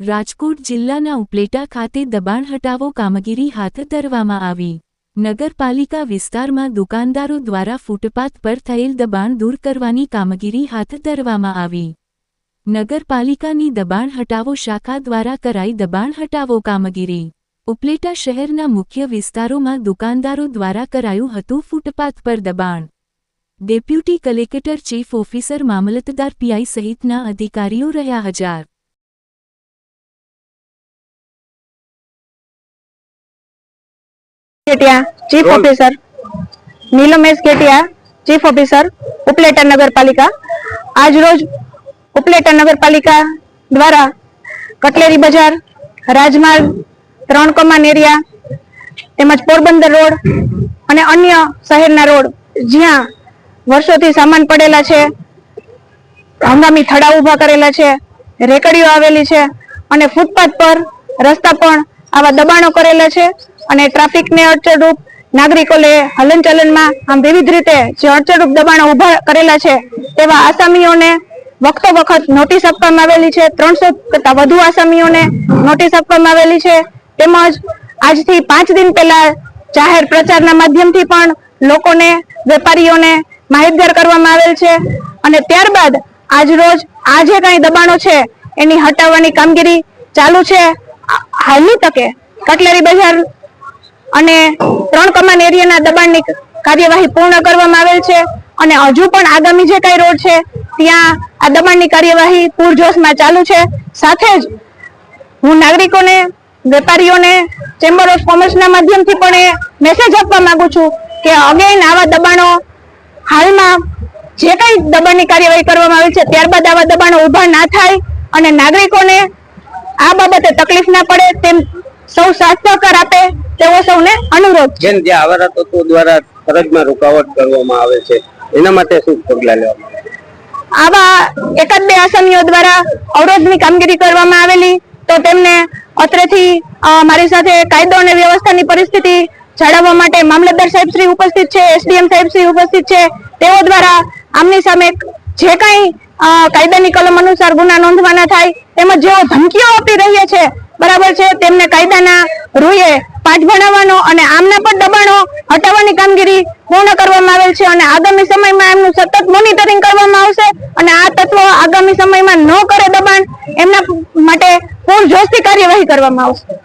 રાજકોટ જિલ્લાના ઉપલેટા ખાતે દબાણ હટાવો કામગીરી હાથ ધરવામાં આવી. નગરપાલિકા વિસ્તારમાં દુકાનદારો દ્વારા ફૂટપાથ પર થયેલ દબાણ દૂર કરવાની કામગીરી હાથ ધરવામાં આવી. નગરપાલિકાની દબાણ હટાવો શાખા દ્વારા કરાઈ દબાણ હટાવો કામગીરી. ઉપલેટા શહેરના મુખ્ય વિસ્તારોમાં દુકાનદારો દ્વારા કરાયું હતું ફૂટપાથ પર દબાણ. ડેપ્યુટી કલેક્ટર ચીફ ઓફિસર મામલતદાર પીઆઈ સહિતના અધિકારીઓ રહ્યા હજાર. Ketiya chief officer Nilmesh Ketiya chief officer Upleta નગરપાલિકા. આજ રોજ ઉપલેટા નગરપાલિકા દ્વારા કટલેરી બજાર રાજમાર્ગ ત્રણ કમાન એરિયા તેમજ પોરબંદર રોડ અને અન્ય શહેરના રોડ જ્યાં વર્ષોથી સામાન પડેલા છે હંગામી થડા ઊભા કરેલા છે રેકડીઓ આવેલી છે અને ફૂટપાથ પર રસ્તા પણ આવા દબાણો કરેલા છે. અને ટ્રાફિકને અડચણરૂપ નાગરિકોને હલનચલનમાં આમ વિવિધ રીતે જે અડચણરૂપ દબાણો ઊભા કરેલા છે, તેવા આસામીઓને વખતો વખત નોટિસ આપવામાં આવેલી છે. ત્રણસો કરતા વધુ આસામીઓને નોટિસ આપવામાં આવેલી છે. તેમજ આજથી પાંચ દિન પહેલા જાહેર પ્રચારના માધ્યમથી પણ લોકોને, વેપારીઓને માહિતગાર કરવામાં આવેલ છે. અને ત્યારબાદ આજ રોજ આ જે કઈ દબાણો છે, એની હટાવવાની કામગીરી ચાલુ છે. હાલની તકે કટલેરી બજાર અને ત્રણ કમાન એરિયાના દબાણની કાર્યવાહી પૂર્ણ કરવામાં આવેલ છે અને હજુ પણ આગામી જે કઈ રોડ છે, ત્યાં આ દબાણની કાર્યવાહી પૂરજોશમાં ચાલુ છે. સાથે જ હું નાગરિકોને, વેપારીઓને, ચેમ્બર ઓફ કોમર્સના માધ્યમથી પણ એ મેસેજ આપવા માંગુ છું કે અગેન આવા દબાણો હાલમાં જે કઈ દબાણની કાર્યવાહી કરવામાં આવી છે, ત્યારબાદ આવા દબાણો ઊભા ના થાય અને નાગરિકોને આ બાબતે તકલીફ ના પડે, તેમ સૌ સાથ આપે તેવો સૌને અનુરોધ જેમ જે આવારા દ્વારા ફરજમાં રૂકાવટ કરવામાં આવે છે એના માટે શું પગલા લેવામાં આવા? એકાદ બે આસામીઓ દ્વારા અવરોધની કામગીરી કરવામાં આવેલી તો તેમને અત્રેથી મારી સાથે કાયદો અને વ્યવસ્થાની પરિસ્થિતિ જાળવવા માટે મામલતદાર સાહેબ શ્રી ઉપસ્થિત છે એસડીએમ સાહેબ શ્રી ઉપસ્થિત છે. તેઓ દ્વારા આમની સામે જે કંઈ કાયદાની કલમ અનુસાર ગુના નોંધવાના થાય તેમજ જેઓ ધમકીઓ આપી રહ્યા છે બરાબર છે તેમને કાયદાના રૂએ પાઠ ભણાવવાનો અને આમના પણ દબાણો હટાવવાની કામગીરી પૂર્ણ કરવામાં આવેલ છે અને આગામી સમયમાં એમનું સતત મોનિટરિંગ કરવામાં આવશે અને આ તત્વો આગામી સમયમાં ન કરે દબાણ, એમના માટે પૂરજોશથી કાર્યવાહી કરવામાં આવશે.